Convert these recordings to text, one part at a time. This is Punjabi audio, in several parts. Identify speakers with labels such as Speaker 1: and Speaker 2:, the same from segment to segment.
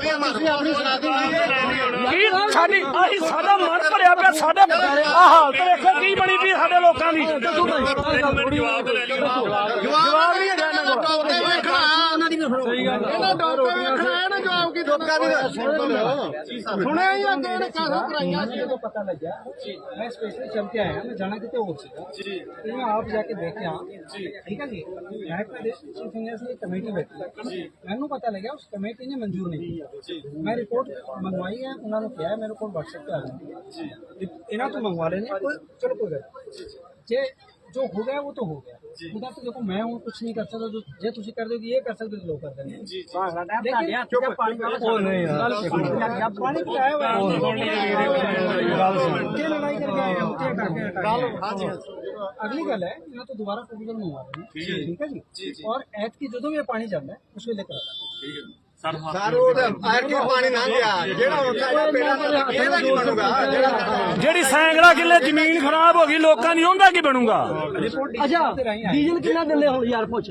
Speaker 1: ਗੋਲੀਆਂ ਮਾਰੀਆਂ ਆਪਣੀ ਸੁਣਾ ਕੀ ਸਾਡੀ? ਆਹੀ ਸਾਡਾ ਮਨ ਭਰਿਆ ਪਿਆ ਸਾਡੇ ਆਹ ਹਾਲਤ ਦੇਖੋ ਕੀ ਬਣੀ ਪਈ ਸਾਡੇ ਲੋਕਾਂ ਦੀ। ਜਵਾਬ ਲੈ ਲਈ ਜਵਾਬ ਨਹੀਂ ਹੈ ਇਹਨਾਂ ਦਾ
Speaker 2: ਟੌਪ ਤੇ ਵੇਖਣਾ ਇਹਨਾਂ ਦਾ ਟੌਪ ਤੇ ਵੇਖਣਾ ਚੁੱਪ ਕਰ ਸੁਣਿਆ ਜਾਂ ਦੇਣ ਕਾਹੋਂ ਕਰਾਈਆਂ ਸੀ?
Speaker 3: ਮੈਨੂੰ ਪਤਾ ਲੱਗਿਆ ਮੈਂ ਸਪੈਸ਼ਲੀ ਚੰਮ ਕੇ ਆਇਆ ਮੈਂ ਜਾਣਾ ਕਿਤੇ ਹੋਰ ਸੀਗਾ। ਜੀ। ਤੇ ਮੈਂ ਆਪ ਜਾ ਕੇ ਦੇਖਿਆ। ਜੀ। ਠੀਕ ਹੈ ਜੀ? ਮੈਂ ਪ੍ਰਦੇਸ਼ ਚੀਫ ਇੰਜੀਨੀਅਰ ਦੀ ਕਮੇਟੀ ਬੈਠੀ। ਜੀ। ਮੈਨੂੰ ਪਤਾ ਲੱਗਿਆ ਉਸ ਕਮੇਟੀ ਨੇ ਮਨਜ਼ੂਰ ਨਹੀਂ ਕੀਤਾ। ਮੈਂ ਰਿਪੋਰਟ ਮੰਗਵਾਈ ਹੈ ਉਹਨਾਂ ਨੂੰ ਕਿਹਾ ਮੇਰੇ ਕੋਲ WhatsApp ਤੇ ਆ ਜੀ। ਇਹਨਾਂ ਤੋਂ ਮੰਗਵਾ ਲੈਣੇ ਕੋਈ ਚਲੋ ਕੋਈ ਗੱਲ ਜੇ जो हो गया वो तो हो गया। खुदा से देखो मैं हूँ कुछ नहीं कर सकता जो जे तुझे कर दोगे ये कर सकते हो कर देंगे। तो तो अगली गल है यहाँ तो दोबारा प्रपोजल मंगवा रहा हूँ। ठीक है जी। और ऐत की जो भी पानी चल रहा है उसको लेकर
Speaker 2: आ रहा है। ਜਿਹੜੀ
Speaker 1: ਸੈਂਕੜਾ ਕਿੱਲੇ ਜ਼ਮੀਨ ਖਰਾਬ ਹੋ ਗਈ ਲੋਕਾਂ ਦੀ ਉਹਦਾ ਕੀ ਬਣੂਗਾ?
Speaker 3: ਅੱਛਾ
Speaker 4: ਡੀਜ਼ਲ ਕਿੰਨਾ ਦਿੰਦੇ ਹੁਣ ਯਾਰ ਪੁੱਛ।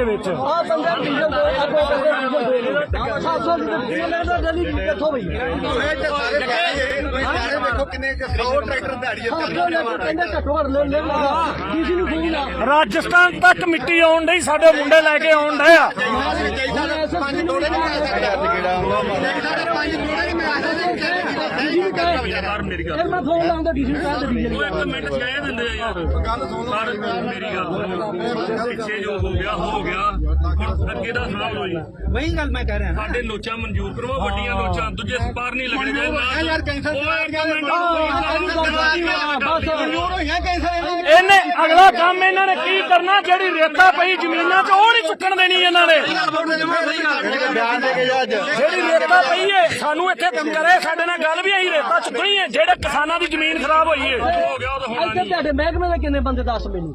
Speaker 4: ਦੇ
Speaker 1: ਵਿੱਚ।
Speaker 4: ਆ ਬੰਦਾ ਡੀਜ਼ਲ ਦੋ ਅੱਗੋਂ ਬੰਦੇ ਡੀਜ਼ਲ ਦੋ 700 ਲੀਟਰ ਡੀਜ਼ਲ ਲੈਂਦਾ ਡੇਲੀ ਕਿੱਥੋਂ ਬਈ?
Speaker 2: ਇਹ ਤੇ ਸਾਰੇ ਪੈਸੇ ਸਾਰੇ ਵੇਖੋ ਕਿੰਨੇ 100 ਟਰੈਕਟਰ ਦਿਹਾੜੀ ਇੱਥੇ
Speaker 4: 700 ਲੀਟਰ ਕਹਿੰਦੇ ਘੱਟੋ ਘੱਟ ਲੈ ਲੈ ਡੀਸੀ ਨੂੰ ਕੋਈ ਨਾ।
Speaker 1: ਰਾਜਸਥਾਨ ਤੱਕ ਮਿੱਟੀ ਆਉਣ ਡਈ ਸਾਡੇ ਮੁੰਡੇ ਲੈ ਕੇ ਆਉਣ ਡਏ ਆ।
Speaker 2: ਸਾਡੇ ਪੰਜ
Speaker 5: ਮਨਜ਼ੂਰ ਕਰਵਾ ਵੱਡੀਆਂ ਲੋਚਾਂ ਦੂਜੇ ਸਪਾਰ ਨਹੀਂ ਲੱਗਦੇ
Speaker 2: ਯਾਰ
Speaker 5: ਕੈਂਸਲ ਕਰ ਗਿਆ
Speaker 4: ਬਸ
Speaker 2: ਮਨਜ਼ੂਰ ਹੋਈਆਂ ਕੈਂਸਲ ਇਹਨਾਂ
Speaker 1: ਅਗਲਾ ਕੰਮ ਇਹਨਾਂ ਨੇ ਕੀ ਕਰਨਾ? ਜਿਹੜੀ ਰੇਤਾ ਪਈ ਜ਼ਮੀਨਾਂ 'ਚ ਉਹ ਨਹੀਂ ਚੁੱਕਣ ਦੇਣੀ ਇਹਨਾਂ ਨੇ।
Speaker 2: ਬਿਆਨ ਦੇ ਕੇ ਅੱਜ।
Speaker 1: ਜਿਹੜੀ ਰੇਤਾ ਪਈ ਏ ਸਾਨੂੰ ਇੱਥੇ ਕਰੇ ਸਾਡੇ ਨਾਲ ਗੱਲ ਵੀ ਆਈ ਰੇਤਾ ਚੁੱਕਣੀ ਏ ਜਿਹੜੇ ਕਿਸਾਨਾਂ ਦੀ ਜ਼ਮੀਨ ਖਰਾਬ ਹੋਈ ਏ।
Speaker 5: ਹੋ ਗਿਆ ਉਹ ਤਾਂ ਹੋਣਾ
Speaker 4: ਇੱਥੇ ਤੁਹਾਡੇ ਮਹਿਕਮੇ ਦੇ ਕਿੰਨੇ ਬੰਦੇ ਦੱਸ ਮੈਨੂੰ?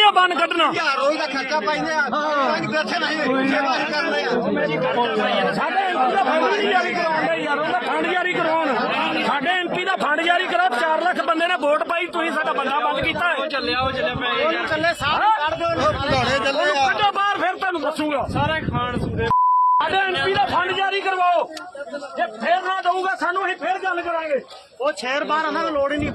Speaker 1: ਬੰਨ ਕੱਢਣਾ।
Speaker 2: ਹਜ਼ਾਰ ਰੋਜ਼ ਦਾ ਖਰਚਾ ਪਾਈਦੇ ਆ। ਕੋਈ ਬੈਠੇ ਨਹੀਂ। ਸੇਵਾ ਹੀ ਕਰ ਆ
Speaker 1: ਸਾਡੇ ਐਮਪੀ ਫੰਡ ਜਾਰੀ ਕਰਾਉਂਦੇ ਯਾਰ ਉਹਦਾ ਫੰਡ ਜਾਰੀ ਲੱਖ ਬੰਦੇ ਨੇ ਵੋਟ ਪਾਈ ਤੁਸੀਂ ਸਾਡਾ ਬੰਦਾ ਫਿਰ ਤੁਹਾਨੂੰ ਦੱਸੂਗਾ। ਸਾਰੇ ਖਾਣ ਸੂਰੇ। ਸਾਡੇ ਐਮਪੀ ਦਾ ਫੰਡ ਜਾਰੀ ਕਰਵਾਓ। ਜੇ ਫੇਰ ਨਾ ਦਊਗਾ ਸਾਨੂੰ ਅਸੀਂ ਫੇਰ ਗੱਲ ਕਰਾਂਗੇ।
Speaker 3: ਉਹ ਛੇਰ ਬਾਹਰ ਉਹਨਾਂ ਨੂੰ ਲੋੜ ਹੀ ਨਹੀਂ